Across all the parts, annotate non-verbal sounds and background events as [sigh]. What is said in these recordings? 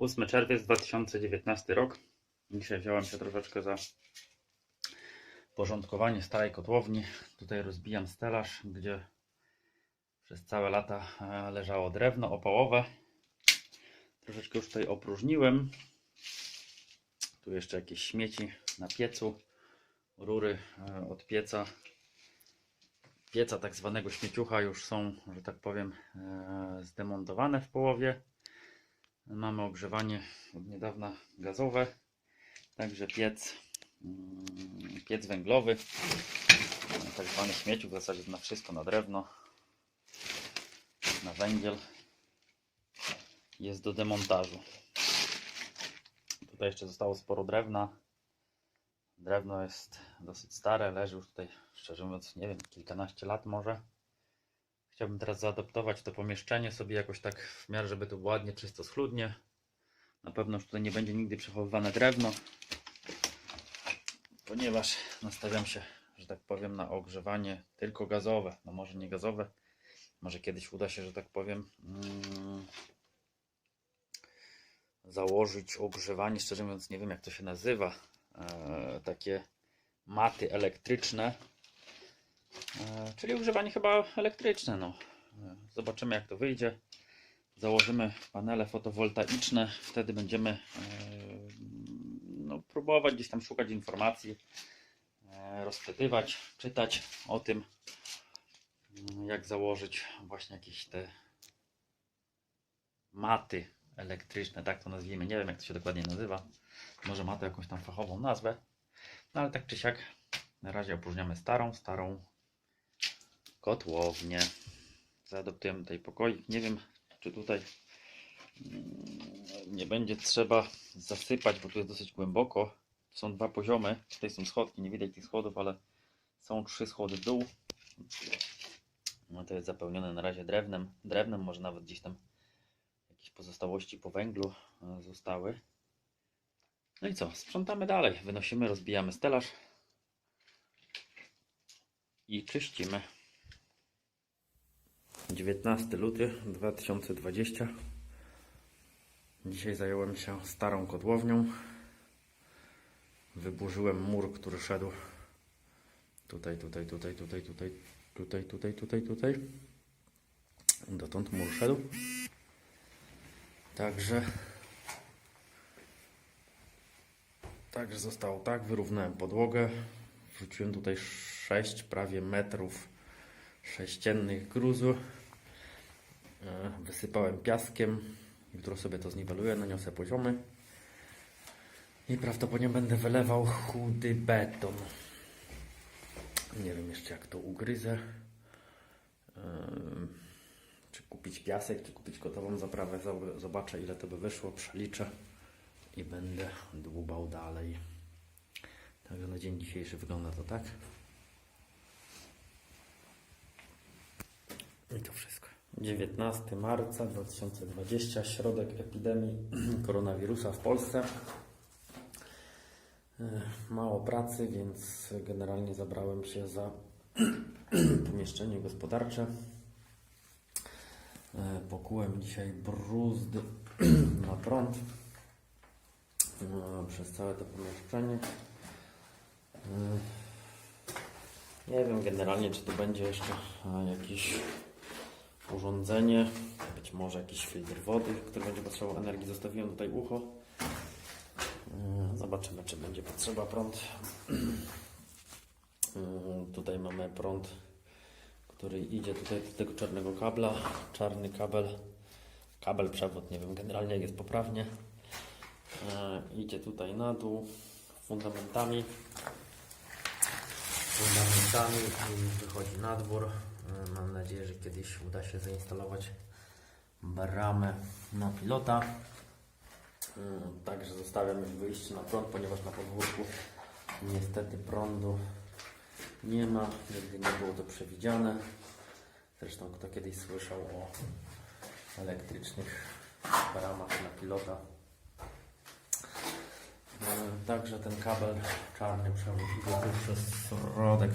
8 czerwiec 2019 rok. Dzisiaj wziąłem się troszeczkę za porządkowanie starej kotłowni. Tutaj rozbijam stelaż, gdzie przez całe lata e, leżało drewno opałowe. Troszeczkę już tutaj opróżniłem. Tu jeszcze jakieś śmieci na piecu, rury e, od pieca. Pieca tak zwanego śmieciucha już są, że tak powiem, e, zdemontowane w połowie. Mamy ogrzewanie od niedawna gazowe, także piec, mm, piec węglowy, tak zwany śmieciu, w zasadzie na wszystko, na drewno, na węgiel jest do demontażu. Tutaj jeszcze zostało sporo drewna. Drewno jest dosyć stare, leży już tutaj, szczerze mówiąc, nie wiem, kilkanaście lat może. Chciałbym teraz zaadaptować to pomieszczenie sobie jakoś tak w miarę, żeby to ładnie, czysto, schludnie. Na pewno już tutaj nie będzie nigdy przechowywane drewno, ponieważ nastawiam się, że tak powiem, na ogrzewanie tylko gazowe. No może nie gazowe, może kiedyś uda się, że tak powiem, mm, założyć ogrzewanie. Szczerze mówiąc, nie wiem jak to się nazywa. E, takie maty elektryczne. E, czyli ogrzewanie chyba elektryczne. No. E, Zobaczymy jak to wyjdzie. Założymy panele fotowoltaiczne. Wtedy będziemy e, no, próbować gdzieś tam szukać informacji, rozpytywać, czytać o tym, jak założyć właśnie jakieś te maty elektryczne, tak to nazwijmy. Nie wiem jak to się dokładnie nazywa. Może ma to jakąś tam fachową nazwę. No ale tak czy siak, na razie opróżniamy starą, starą kotłownię. Zaadoptujemy tutaj pokoik. Nie wiem, czy tutaj mm, nie będzie trzeba zasypać, bo tu jest dosyć głęboko. Są dwa poziomy. Tutaj są schodki, nie widać tych schodów, ale są trzy schody w dół. No to jest zapełnione na razie drewnem. Drewnem, może nawet gdzieś tam jakieś pozostałości po węglu e, zostały. No i co? Sprzątamy dalej. Wynosimy, rozbijamy stelaż i czyścimy. 19 luty 2020. Dzisiaj zająłem się starą kotłownią. Wyburzyłem mur, który szedł tutaj, tutaj, tutaj, tutaj, tutaj, tutaj, tutaj, tutaj, tutaj. Dotąd mur szedł. Także Także zostało tak, wyrównałem podłogę, wrzuciłem tutaj 6 prawie metrów sześciennych gruzu, wysypałem piaskiem, jutro sobie to zniweluję, naniosę poziomy i prawdopodobnie będę wylewał chudy beton. Nie wiem jeszcze jak to ugryzę. E, Czy kupić piasek, czy kupić gotową zaprawę, Zob- zobaczę ile to by wyszło, przeliczę i będę dłubał dalej. Także na dzień dzisiejszy wygląda to tak. I to wszystko. 19 marca 2020, środek epidemii [clears throat] koronawirusa w Polsce. E, Mało pracy, więc generalnie zabrałem się za [clears throat] pomieszczenie gospodarcze. E, Pokułem dzisiaj bruzd [clears throat] na prąd e, przez całe to pomieszczenie. Nie wiem generalnie, czy to będzie jeszcze jakieś urządzenie, być może jakiś filtr wody, który będzie potrzebował energii. Zostawiłem tutaj ucho. Zobaczymy, czy będzie potrzeba prąd. [clears throat] Tutaj mamy prąd, który idzie tutaj do tego czarnego kabla. Czarny kabel, kabel, przewód, nie wiem generalnie jak jest poprawnie. E, Idzie tutaj na dół fundamentami. Fundamentami i wychodzi na dwór. E, Mam nadzieję, że kiedyś uda się zainstalować bramę na pilota. E, Także zostawiam już wyjście na prąd, ponieważ na podwórku niestety prądu nie ma. Nigdy nie było to przewidziane. Zresztą kto kiedyś słyszał o elektrycznych bramach na pilota. E, Także ten kabel czarny tu przez środek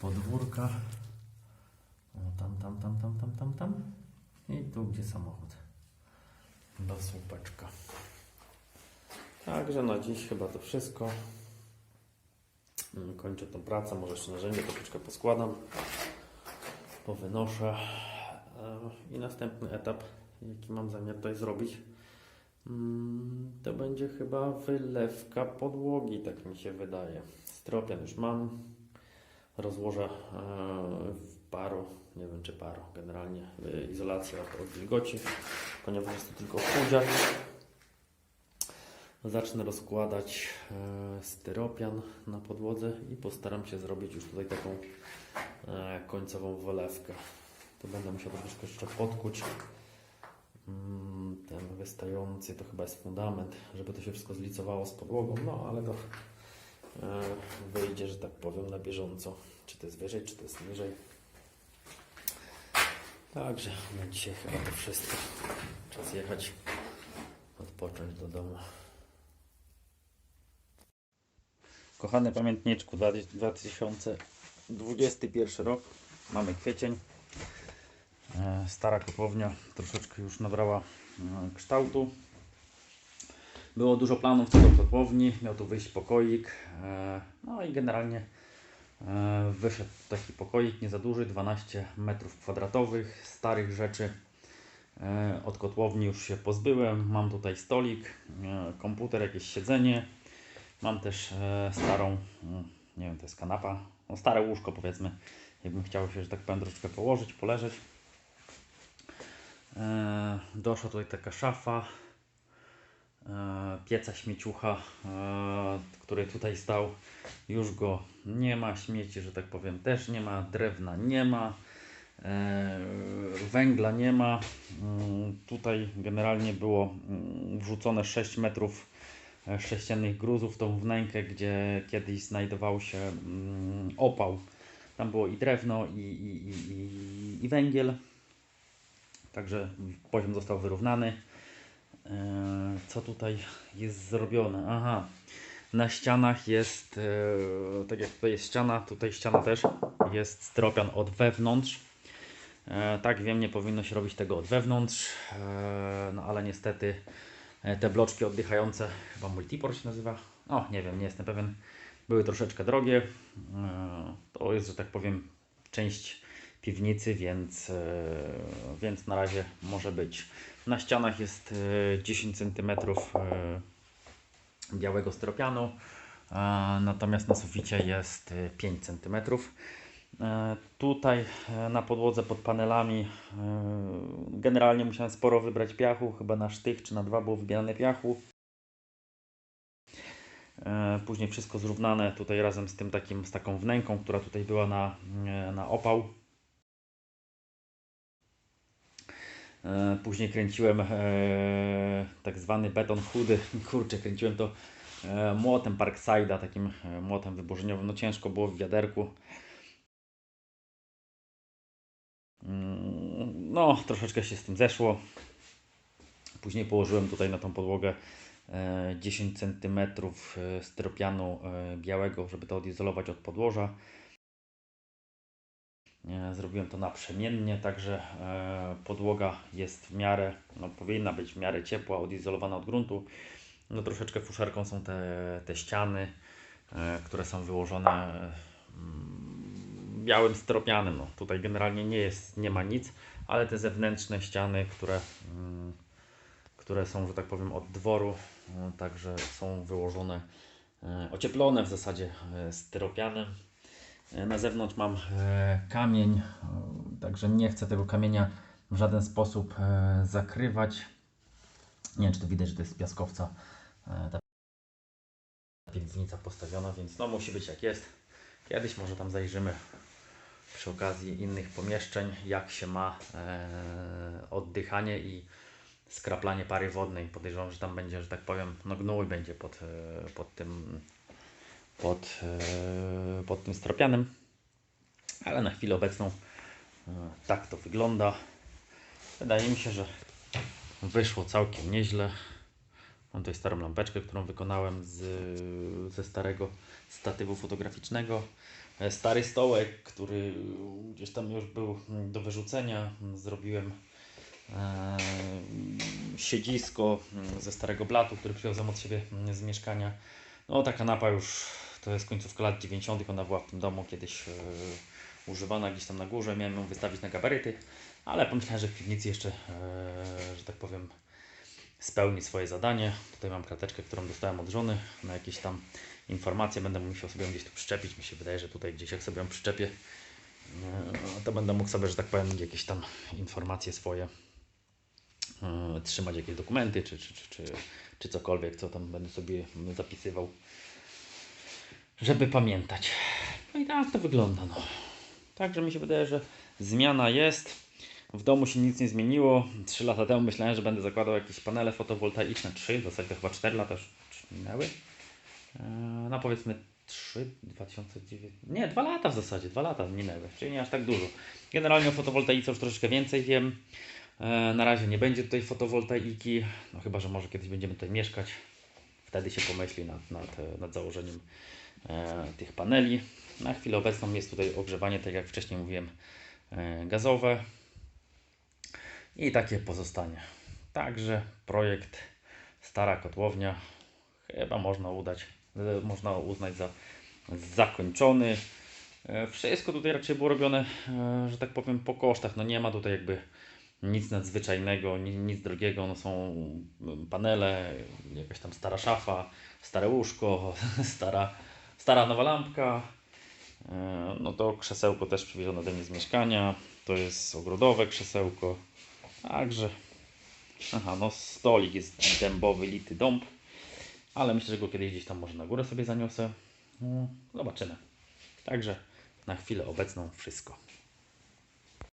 podwórka. O, tam, tam, tam, tam, tam, tam, tam. tu gdzie samochód. Do słupeczka. Także na dziś chyba to wszystko. Mm, Kończę tą pracę, może jeszcze narzędzie troszeczkę poskładam, powynoszę. E, I następny etap, jaki mam zamiar tutaj zrobić, mm, to będzie chyba wylewka podłogi, tak mi się wydaje. Stropian już mam, rozłożę e, w paru, nie wiem czy paru, generalnie e, izolacja od wilgoci, ponieważ jest to tylko chudziak. Zacznę rozkładać e, styropian na podłodze i postaram się zrobić już tutaj taką końcową wylewkę. To będę musiał troszkę jeszcze podkuć. Mm, Ten wystający to chyba jest fundament, żeby to się wszystko zlicowało z podłogą, no ale to wyjdzie, że tak powiem, na bieżąco. Czy to jest wyżej, czy to jest niżej. Także na dzisiaj chyba to wszystko. Czas jechać, odpocząć do domu. Kochany pamiętniczku, dwa- 2021 rok, mamy kwiecień. E, Stara kotłownia troszeczkę już nabrała e, kształtu. Było dużo planów co do kotłowni, miał tu wyjść pokoik. e, No i generalnie e, wyszedł taki pokoik, nie za duży, 12 metrów kwadratowych, starych rzeczy. E, Od kotłowni już się pozbyłem. Mam tutaj stolik, komputer, jakieś siedzenie. Mam też starą, mm, nie wiem, to jest kanapa, no stare łóżko powiedzmy, jakbym chciał się, że tak powiem, troszeczkę położyć, poleżeć. Doszła tutaj taka szafa, pieca śmieciucha, e, który tutaj stał, już go nie ma, śmieci, że tak powiem, też nie ma, drewna nie ma, e, węgla nie ma. Mm, Tutaj generalnie było mm, wrzucone 6 metrów e, sześciennych gruzów tą wnękę, gdzie kiedyś znajdował się mm, opał. Tam było i drewno, i, i, i, i węgiel. Także poziom został wyrównany. E, Co tutaj jest zrobione? Aha, na ścianach jest, e, tak jak tutaj jest ściana, tutaj ściana też jest stropian od wewnątrz. E, Tak wiem, nie powinno się robić tego od wewnątrz, no ale niestety te bloczki oddychające, chyba Multipor się nazywa, o nie wiem, nie jestem pewien, były troszeczkę drogie. To jest, że tak powiem, część piwnicy, więc, e, więc na razie może być. Na ścianach jest e, 10 cm białego styropianu, a natomiast na suficie jest e, 5 cm. E, Tutaj e, na podłodze pod panelami e, generalnie musiałem sporo wybrać piachu, chyba na sztych czy na dwa było wybierane piachu. E, Później wszystko zrównane tutaj razem z tym takim, z taką wnęką, która tutaj była na, e, na opał. Później kręciłem e, tak zwany beton chudy. [laughs] Kurczę, kręciłem to e, młotem Parkside'a, takim e, młotem wyburzeniowym. No ciężko było w wiaderku. Mm, No, troszeczkę się z tym zeszło. Później położyłem tutaj na tą podłogę e, 10 cm styropianu e, białego, żeby to odizolować od podłoża. E, Zrobiłem to naprzemiennie, także e, podłoga jest w miarę, no powinna być w miarę ciepła, odizolowana od gruntu. No troszeczkę fuszerką są te, te ściany, e, które są wyłożone mm, białym styropianem. No, tutaj generalnie nie jest, nie ma nic, ale te zewnętrzne ściany, które, mm, które są, że tak powiem, od dworu, no, także są wyłożone, ocieplone w zasadzie styropianem. E, Na zewnątrz mam e, kamień, e, także nie chcę tego kamienia w żaden sposób zakrywać. Nie wiem, czy to widać, że to jest piaskowca ta piwnica postawiona, więc no musi być jak jest. Kiedyś może tam zajrzymy przy okazji innych pomieszczeń, jak się ma oddychanie i skraplanie pary wodnej. Podejrzewam, że tam będzie, że tak powiem, no gnój będzie pod, pod tym pod, e, pod tym stropianem. Ale na chwilę obecną e, tak to wygląda. Wydaje mi się, że wyszło całkiem nieźle. Mam tutaj starą lampeczkę, którą wykonałem z, ze starego statywu fotograficznego. E, Stary stołek, który gdzieś tam już był do wyrzucenia. Zrobiłem e, siedzisko mm, ze starego blatu, który przywiozłem od siebie mm, z mieszkania. No ta kanapa już to jest końcówka lat 90. Ona była w tym domu kiedyś e, używana gdzieś tam na górze. Miałem ją wystawić na gabaryty, ale pomyślałem, że w piwnicy jeszcze, e, że tak powiem, spełni swoje zadanie. Tutaj mam krateczkę, którą dostałem od żony na jakieś tam informacje. Będę musiał sobie ją gdzieś tu przyczepić. Mi się wydaje, że tutaj gdzieś jak sobie ją przyczepię, e, to będę mógł sobie, że tak powiem, jakieś tam informacje swoje trzymać, jakieś dokumenty czy, czy, czy, czy, czy cokolwiek, co tam będę sobie zapisywał, żeby pamiętać. No i tak to wygląda. No. Także mi się wydaje, że zmiana jest. W domu się nic nie zmieniło. 3 lata temu myślałem, że będę zakładał jakieś panele fotowoltaiczne. 3, w zasadzie to chyba 4 lata już minęły. Eee, No powiedzmy 3, 2009. Nie, 2 lata w zasadzie, 2 lata minęły, czyli nie aż tak dużo. Generalnie o fotowoltaice już troszeczkę więcej wiem. Eee, Na razie nie będzie tutaj fotowoltaiki, no chyba, że może kiedyś będziemy tutaj mieszkać. Wtedy się pomyśli nad, nad, nad założeniem tych paneli. Na chwilę obecną jest tutaj ogrzewanie, tak jak wcześniej mówiłem, e, gazowe. I takie pozostanie. Także projekt Stara Kotłownia chyba można udać, e, można uznać za zakończony. E, Wszystko tutaj raczej było robione, e, że tak powiem, po kosztach. No nie ma tutaj jakby nic nadzwyczajnego, ni- nic drogiego. No są panele, jakaś tam stara szafa, stare łóżko, [laughs] stara, stara nowa lampka. E, No to krzesełko też przywiezione ode mnie z mieszkania. To jest ogrodowe krzesełko. Także. Aha, no stolik jest dębowy, lity dąb. Ale myślę, że go kiedyś gdzieś tam może na górę sobie zaniosę. No, zobaczymy. Także na chwilę obecną wszystko.